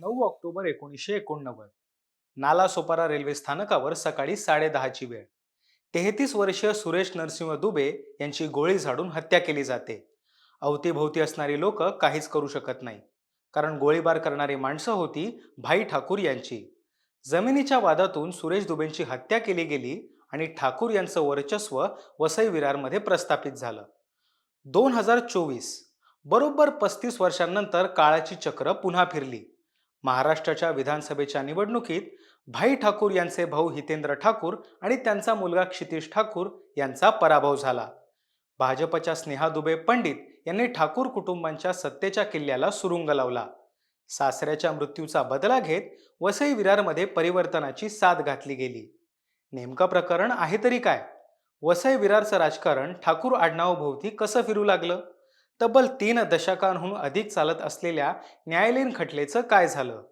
नऊ ऑक्टोबर एकोणीसशे एकोणनव्वद. नालासोपारा रेल्वे स्थानकावर सकाळी साडेदहाची वेळ. तेहतीस वर्षीय सुरेश नरसिंह दुबे यांची गोळी झाडून हत्या केली जाते. अवतीभोवती असणारी लोक काहीच करू शकत नाही. कारण गोळीबार करणारी माणसं होती भाई ठाकूर यांची. जमिनीच्या वादातून सुरेश दुबेंची हत्या केली गेली आणि ठाकूर यांचं वर्चस्व वसई विरारमध्ये प्रस्थापित झालं. दोन हजार चोवीस. बरोबर पस्तीस वर्षांनंतर काळाची चक्र पुन्हा फिरली. महाराष्ट्राच्या विधानसभेच्या निवडणुकीत भाई ठाकूर यांचे भाऊ हितेंद्र ठाकूर आणि त्यांचा मुलगा क्षितिश ठाकूर यांचा पराभव झाला. भाजपच्या स्नेहा दुबे पंडित यांनी ठाकूर कुटुंबांच्या सत्तेच्या किल्ल्याला सुरुंग लावला. सासऱ्याच्या मृत्यूचा बदला घेत वसई विरारमध्ये परिवर्तनाची साथ घातली गेली. नेमकं प्रकरण आहे तरी काय? वसई विरारचं राजकारण ठाकूर आडनावभोवती कसं फिरू लागलं? तब्बल तीन दशकांहून अधिक चालत असलेल्या न्यायालयीन खटलेचं काय झालं?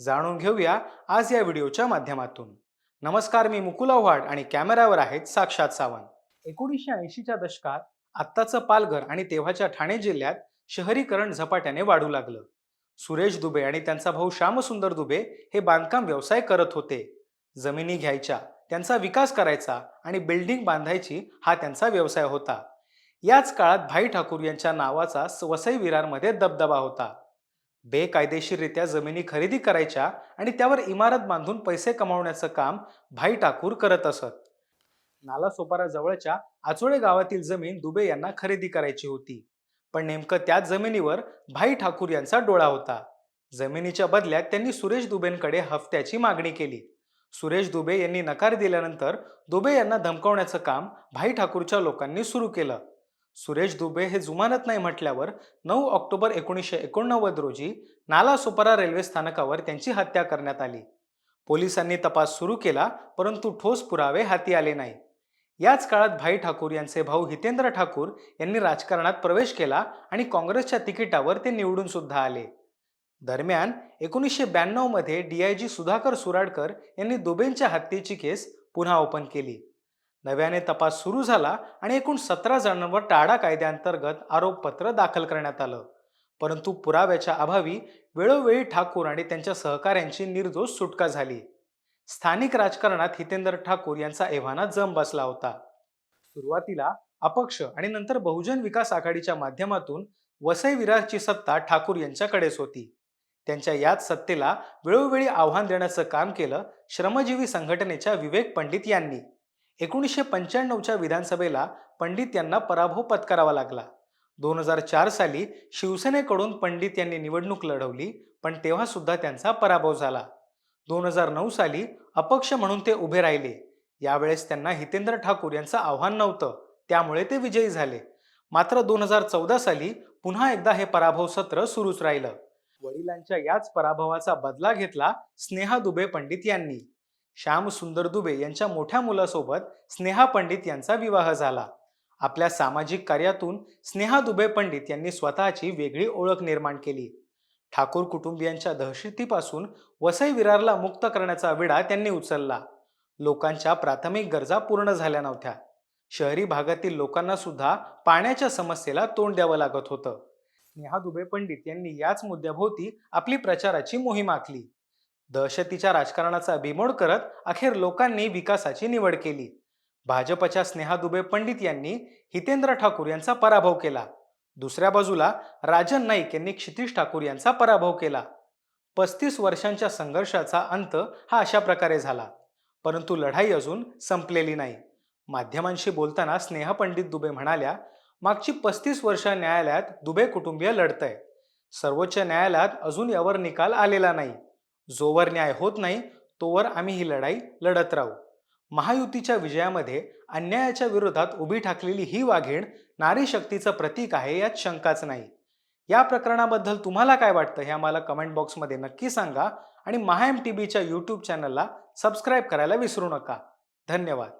जाणून घेऊया आज या व्हिडिओच्या माध्यमातून. नमस्कार मी मुकुल आव्हाड आणि कॅमेऱ्यावर आहेत साक्षात सावंत. एकोणीसशे ऐंशीच्या दशकात आत्ताचं पालघर आणि तेव्हाच्या ठाणे जिल्ह्यात शहरीकरण झपाट्याने वाढू लागलं. सुरेश दुबे आणि त्यांचा भाऊ श्यामसुंदर दुबे हे बांधकाम व्यवसाय करत होते. जमिनी घ्यायच्या त्यांचा विकास करायचा आणि बिल्डिंग बांधायची हा त्यांचा व्यवसाय होता. याच काळात भाई ठाकूर यांच्या नावाचा वसई विरारमध्ये दबदबा होता. बेकायदेशीररित्या जमिनी खरेदी करायच्या आणि त्यावर इमारत बांधून पैसे कमावण्याचं काम भाई ठाकूर करत असत. नालासोपारा जवळच्या आचोळे गावातील जमीन दुबे यांना खरेदी करायची होती. पण नेमकं त्याच जमिनीवर भाई ठाकूर यांचा डोळा होता. जमिनीच्या बदल्यात त्यांनी सुरेश दुबेंकडे हफ्त्याची मागणी केली. सुरेश दुबे यांनी नकार दिल्यानंतर दुबे यांना धमकावण्याचं काम भाई ठाकूरच्या लोकांनी सुरू केलं. सुरेश दुबे हे जुमानत नाही म्हटल्यावर नऊ ऑक्टोबर एकोणीसशे एकोणनव्वद रोजी नालासोपारा रेल्वे स्थानकावर त्यांची हत्या करण्यात आली. पोलिसांनी तपास सुरू केला परंतु ठोस पुरावे हाती आले नाही. याच काळात भाई ठाकूर यांचे भाऊ हितेंद्र ठाकूर यांनी राजकारणात प्रवेश केला आणि काँग्रेसच्या तिकिटावर ते निवडून सुद्धा आले. दरम्यान एकोणीसशे ब्याण्णवमध्ये D I G Sudhakar Suradkar यांनी दुबेंच्या हत्येची केस पुन्हा ओपन केली. नव्याने तपास सुरू झाला आणि एकूण सतरा जणांवर टाळा कायद्याअंतर्गत आरोपपत्र दाखल करण्यात आलं. परंतु पुराव्याच्या अभावी वेळोवेळी ठाकूर आणि त्यांच्या सहकाऱ्यांची निर्दोष सुटका झाली. स्थानिक राजकारणात हितेंद्र ठाकूर यांचा एव्हाना जम बसला होता. सुरुवातीला अपक्ष आणि नंतर बहुजन विकास आघाडीच्या माध्यमातून वसई विरारची सत्ता ठाकूर यांच्याकडेच होती. त्यांच्या याच सत्तेला वेळोवेळी आव्हान देण्याचं काम केलं श्रमजीवी संघटनेच्या विवेक पंडित यांनी. एकोणीसशे पंच्याण्णवच्या विधानसभेला पंडित यांना पराभव पत्करावा लागला. दोन हजार चार साली शिवसेनेकडून पंडित यांनी निवडणूक लढवली पण तेव्हा सुद्धा त्यांचा पराभव झाला. दोन हजार नऊ साली अपक्ष म्हणून ते उभे राहिले. यावेळेस त्यांना हितेंद्र ठाकूर यांचं आव्हान नव्हतं त्यामुळे ते विजयी झाले. मात्र दोन हजार चौदा साली पुन्हा एकदा हे पराभव सत्र सुरूच राहिलं. वडिलांच्या याच पराभवाचा बदला घेतला स्नेहा दुबे पंडित यांनी. श्याम सुंदर दुबे यांच्या मोठ्या मुलासोबत स्नेहा पंडित यांचा विवाह झाला. आपल्या सामाजिक कार्यातून स्नेहा दुबे पंडित यांनी स्वतःची वेगळी ओळख निर्माण केली. ठाकूर कुटुंबियांच्या दहशतीपासून वसई विरारला मुक्त करण्याचा विडा त्यांनी उचलला. लोकांच्या प्राथमिक गरजा पूर्ण झाल्या नव्हत्या. शहरी भागातील लोकांना सुद्धा पाण्याच्या समस्येला तोंड द्यावं लागत होतं. स्नेहा दुबे पंडित यांनी याच मुद्द्याभोवती आपली प्रचाराची मोहीम आखली. दहशतीच्या राजकारणाचा बिमोड करत अखेर लोकांनी विकासाची निवड केली. भाजपच्या स्नेहा दुबे पंडित यांनी हितेंद्र ठाकूर यांचा पराभव केला. दुसऱ्या बाजूला राजन नाईक यांनी क्षितिश ठाकूर यांचा पराभव केला. पस्तीस वर्षांच्या संघर्षाचा अंत हा अशा प्रकारे झाला. परंतु लढाई अजून संपलेली नाही. माध्यमांशी बोलताना स्नेहा पंडित दुबे म्हणाल्या मागची पस्तीस वर्ष न्यायालयात दुबे कुटुंबीय लढतंय. सर्वोच्च न्यायालयात अजून यावर निकाल आलेला नाही. जोवर न्याय होत नाही तोवर आम्ही ही लढाई लढत राहू. महायुतीच्या विजयामध्ये अन्यायाच्या विरोधात उभी ठाकलेली ही वाघीण नारी शक्तीचं प्रतीक आहे यात शंकाच नाही. या प्रकरणाबद्दल तुम्हाला काय वाटतं हे आम्हाला कमेंट बॉक्समध्ये नक्की सांगा आणि महा एम टी व्हीच्या यूट्यूब चॅनलला सबस्क्राईब करायला विसरू नका. धन्यवाद.